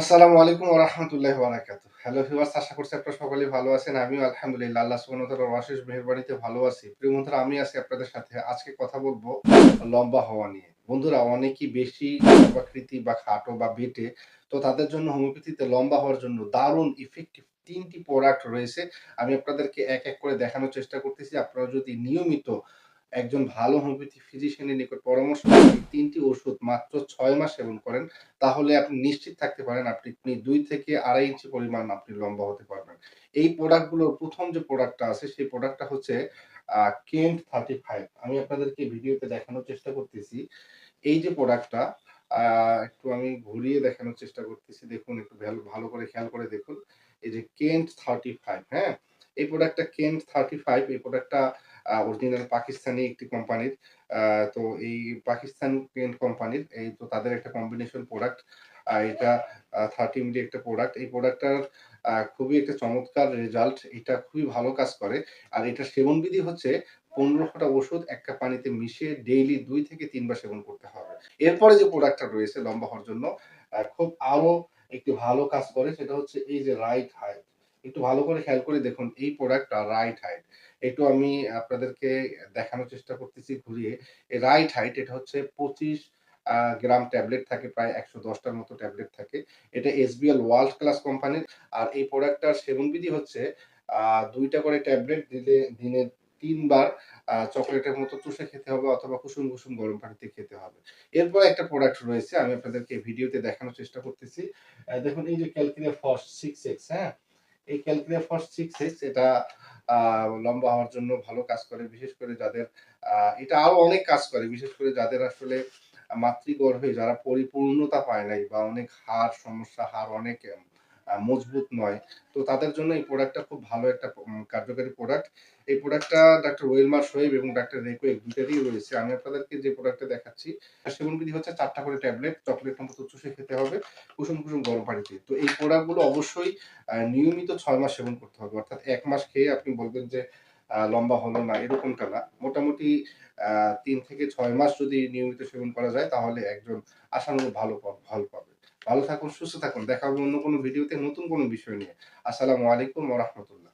আসসালামু আলাইকুম রাহমাতুল্লাহি ওয়া বারাকাতুহু। হ্যালো ভিউয়ার্স আশা করছি আপনারা সকলেই ভালো আছেন। আমিও আলহামদুলিল্লাহ, আল্লাহ সুবহানাহু অশেষ মেহেরবানিতে ভালো আছি। প্রিয় বন্ধুরা, আমি আজকে আপনাদের সাথে আজকে কথা বলব লম্বা হওয়া নিয়ে। বন্ধুরা অনেকেই বেশি আকৃতি বা খাটো বা বেটে, তো তাদের জন্য হোমিওপ্যাথিতে লম্বা হওয়ার জন্য দারুণ ইফেক্টিভ তিনটি প্রোডাক্ট রয়েছে। আমি আপনাদেরকে এক এক করে দেখানোর চেষ্টা করতেছি। আপনারা যদি নিয়মিত একজন ভালো হোমিওপ্যাথি ফিজিশিয়ানের নিকট পরামর্শ তিনটি ওষুধ মাত্র ছয় মাস সেবন করেন, তাহলে আপনি নিশ্চিত থাকতে পারেন আপনি দুই থেকে আড়াই ইঞ্চি পরিমাণ আপনি লম্বা হতে পারবেন। এই প্রোডাক্টগুলোর প্রথম যে প্রোডাক্টটা আছে, সেই প্রোডাক্টটা হচ্ছে কেন্ট থার্টি ফাইভ আমি আপনাদেরকে ভিডিওতে দেখানোর চেষ্টা করতেছি। এই যে প্রোডাক্টটা একটু আমি ঘুরিয়ে দেখানোর চেষ্টা করতেছি। দেখুন, একটু ভালো করে খেয়াল করে দেখুন। এই যে কেন্ট থার্টি ফাইভ হ্যাঁ? এই প্রোডাক্টটা কেন্ট থার্টি ফাইভ এই প্রোডাক্টটা অরিজিনাল পাকিস্তানি একটি কোম্পানির তো এই পাকিস্তান কোম্পানির এই তো তাদের একটা কম্বিনেশন প্রোডাক্ট এটা থার্টি মিলি একটা প্রোডাক্ট এই প্রোডাক্টটার খুবই একটা চমৎকার রেজাল্ট এটা খুবই ভালো কাজ করে। আর এটা সেবন বিধি হচ্ছে পনেরো ফোঁটা ওষুধ এক কাপ পানিতে মিশিয়ে ডেইলি দুই থেকে তিনবার সেবন করতে হবে। এরপরে যে প্রোডাক্টটা রয়েছে লম্বা হওয়ার জন্য খুব আরও একটি ভালো কাজ করে, সেটা হচ্ছে এই যে রাইট হাইট একটু ভালো করে খেয়াল করে দেখুন এই প্রোডাক্টটা রাইট হাইট একটু আমি আপনাদেরকে দেখানোর চেষ্টা করতেছি ঘুরিয়ে। এই রাইট হাইট এটা হচ্ছে পঁচিশ গ্রাম ট্যাবলেট থাকে, প্রায় একশো দশটার মতো ট্যাবলেট থাকে। এটা এসবিএল ওয়ার্ল্ড ক্লাস কোম্পানির আর এই প্রোডাক্টটার সেবনবিধি হচ্ছে দুইটা করে ট্যাবলেট দিলে দিনে তিনবার চকলেটের মতো চুষে খেতে হবে অথবা কুসুম কুসুম গরম পানিতে খেতে হবে। এরপর একটা প্রোডাক্ট রয়েছে, আমি আপনাদেরকে ভিডিওতে দেখানোর চেষ্টা করতেছি। দেখুন এই যে ক্যালকুলিয়া ফস সিক্স এক্স হ্যাঁ? এই ক্যালকুলে ফর সিক্স এক্স এটা লম্বা হওয়ার জন্য ভালো কাজ করে, বিশেষ করে যাদের এটা আরও অনেক কাজ করে, বিশেষ করে যাদের আসলে মাতৃগর্ভে যারা পরিপূর্ণতা পায় নাই বা অনেক হাড় সমস্যা, হাড় অনেক মজবুত নয়। তো তাদের জন্য এই প্রোডাক্টটা খুব ভালো একটা কার্যকারী প্রোডাক্ট এই প্রোডাক্টটা ডাক্তার ওয়েলমার শোয়েব এবং ডাক্তার রেকো এক দুইটারই রয়েছে। আমি আপনাদেরকে যে প্রোডাক্টটা দেখাচ্ছি সেবন বিধি হচ্ছে চারটা করে ট্যাবলেট চকলেট মতো চুষে খেতে হবে, কুসুম কুসুম গরম পানিতে। তো এই প্রোডাক্টগুলো অবশ্যই নিয়মিত ছয় মাস সেবন করতে হবে। অর্থাৎ এক মাস খেয়ে আপনি বলবেন যে লম্বা হলো না, এরকমটা না। মোটামুটি তিন থেকে ছয় মাস যদি নিয়মিত সেবন করা যায়, তাহলে একজন আশানুরূপ ভালো ফল পাবে। ভালো থাকুন, সুস্থ থাকুন। দেখা হবে অন্য কোনো ভিডিওতে নতুন কোনো বিষয় নিয়ে। আসসালামু আলাইকুম ওরহমতুল্লাহ